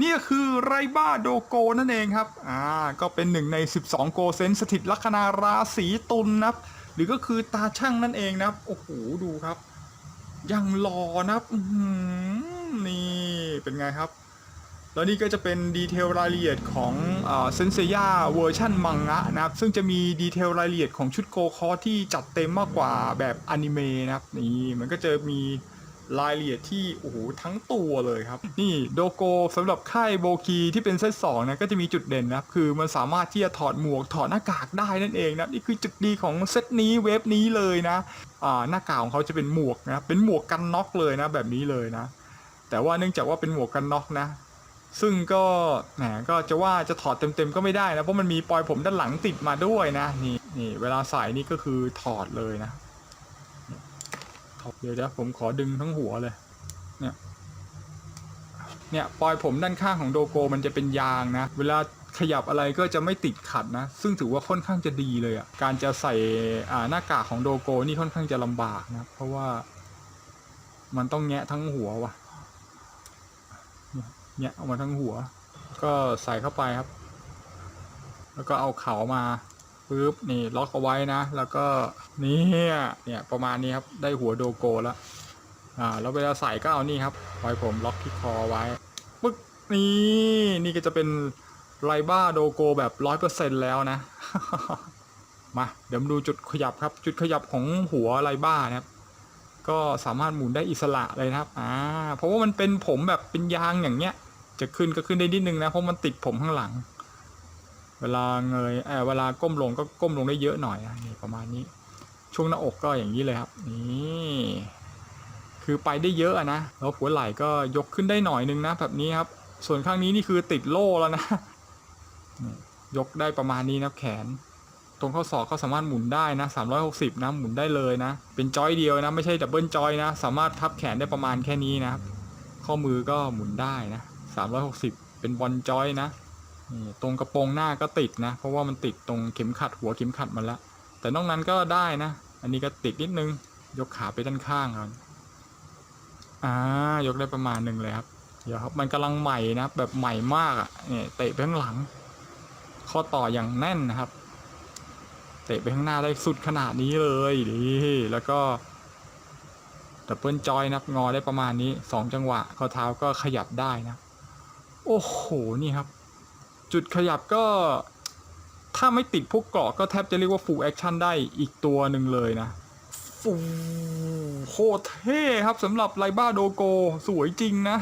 นี่ก็คือไรบ้าโดโกนั่นเองครับอ่าก็เป็นหนึ่งใน 12 โกเซนสถิตลัคนาราศีตุลนะครับ หรือก็คือตาช่างนั่นเองนะครับโอ้โหดูครับยังหล่อนะครับอื้อหือนี่เป็นไงครับ แล้วนี่ก็จะเป็นดีเทลรายละเอียดของเซนเซียเวอร์ชันมังงะนะครับ ซึ่งจะมีดีเทลรายละเอียดของชุดโกคอที่จัดเต็มมากกว่าแบบอนิเมะนะครับนี่มันก็จะมี รายละเอียดที่โอ้โหทั้งตัวเลยครับ นี่โดโกสำหรับค่ายโบกีที่เป็นเซตสองนะก็จะมีจุดเด่นนะครับคือมันสามารถที่จะถอดหมวกถอดหน้ากากได้นั่นเองนะนี่คือจุดดีของเซตนี้เวฟนี้เลยนะอ่าหน้ากากของเขาจะเป็นหมวกนะเป็นหมวกกันน็อกเลยนะแบบนี้เลยนะ แต่ว่าเนื่องจากว่าเป็นหมวกกันน็อกนะซึ่งก็แหมก็จะว่าจะถอดเต็มๆก็ไม่ได้นะเพราะมันมีปลอยผมด้านหลังติดมาด้วยนะนี่นี่เวลาใส่นี่ก็คือถอดเลยนะ เดี๋ยวเดี๋ยวผมขอดึงทั้งหัวเลย เนี่ย เนี่ยปลอยผมด้านข้างของโดโกมันจะเป็นยางนะ เวลาขยับอะไรก็จะไม่ติดขัดนะ ซึ่งถือว่าค่อนข้างจะดีเลยอะ่ะ การจะใส่อ่าหน้ากากของโดโกนี่ค่อนข้างจะลำบากนะ เพราะว่ามันต้องแงะทั้งหัวว่ะเนี่ยเอามาทั้งหัว ก็ใส่เข้าไปครับ แล้วก็เอาเขามา ปึ๊บนี่ล็อกเอาไว้นะ แล้วก็นี่เนี่ยประมาณนี้ครับได้หัวโดโกแล้วอ่าแล้วเวลาใส่ก็เอานี่ครับปล่อยผมล็อกที่คอไว้ปึ๊กนี่นี่ก็จะเป็นไรบ้าโดโกแบบร้อยเปอร์เซ็นแล้วนะ มาเดี๋ยวมาดูจุดขยับครับ จุดขยับของหัวไรบ้านะครับก็สามารถหมุนได้อิสระเลยนะครับ อ่า เพราะว่ามันเป็นผมแบบเป็นยางอย่างเงี้ย จะขึ้นก็ขึ้นได้นิดนึงนะ เพราะมันติดผมข้างหลัง เวลาเงยเออเวลาก้มลงก็ก้มลงได้เยอะหน่อยนี่ประมาณนี้ ช่วงหน้าอกก็อย่างนี้เลยครับ นี่คือไปได้เยอะนะแล้วหัวไหล่ก็ยกขึ้นได้หน่อยนึงนะแบบนี้ครับ ส่วนข้างนี้นี่คือติดโล่แล้วนะยกได้ประมาณนี้นะแขน ตรงข้อศอกก็สามารถหมุนได้นะ 360 นะหมุนได้เลยนะ เป็นจอยเดียวนะ ไม่ใช่ดับเบิลจอยนะ สามารถพับแขนได้ประมาณแค่นี้นะข้อมือก็หมุนได้นะ 360 เป็นบอลจอยนะ นี่ตรงกระโปรงหน้าก็ติดนะ เพราะว่ามันติดตรงเข็มขัดหัวเข็มขัดมันละ แต่นอกนั้นก็ได้นะ อันนี้ก็ติดนิดนึง ยกขาไปด้านข้างก่อนอ่ายกได้ประมาณหนึ่งเลยครับ เดี๋ยวครับมันกำลังใหม่นะแบบใหม่มากอะเนี่ยเตะไปข้างหลัง ข้อต่ออย่างแน่นนะครับ เตะไปข้างหน้าได้สุดขนาดนี้เลยดีแล้วก็ดับเบิลจอยนับงอได้ประมาณนี้สองจังหวะข้อเท้าก็ขยับได้นะ โอ้โหนี่ครับ จุดขยับก็ถ้าไม่ติดพวกเกราะก็แทบจะเรียกว่าฟูลแอคชั่นได้อีกตัวหนึ่งเลยนะฟูโคตรเท่ครับสำหรับไลบ้าโดโก สวยจริงนะ